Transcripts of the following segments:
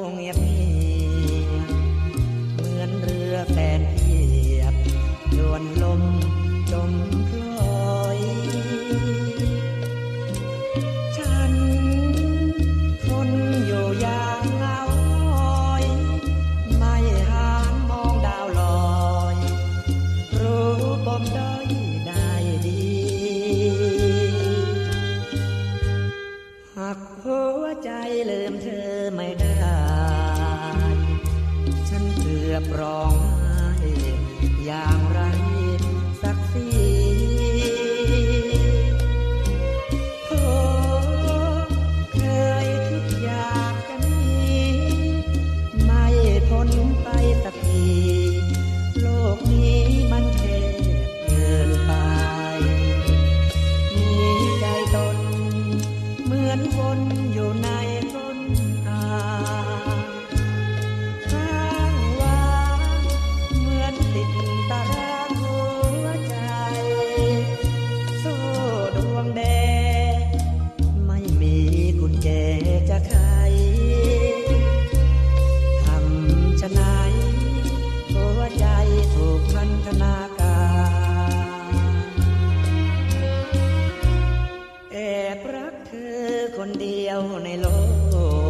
เงเงียบเหมือนเรือแฟนเทียบโดนลมจมคลอยฉันทนอยู่อย่างเหงาไม่หานมองดาวลอย รู้ปมด้อยได้ดีหักหัวใจลืมเธอไม่ได้ ลือบร้องอย่างไรสักสีโธ่เคยคิดอยากจมีไม่พ้นไปสักทีโลกนี้ เธอคนเดียวในโลก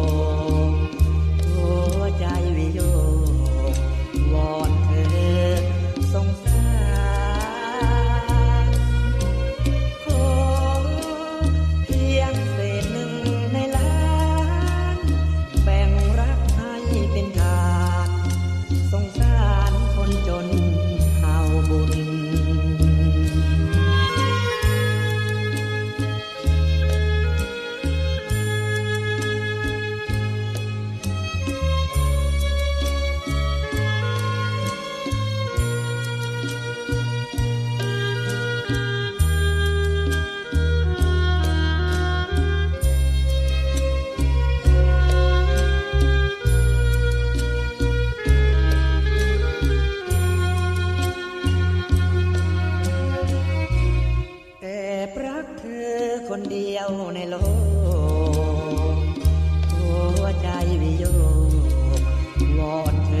ดียวในโลกหัวใจวิโยวอนเธอ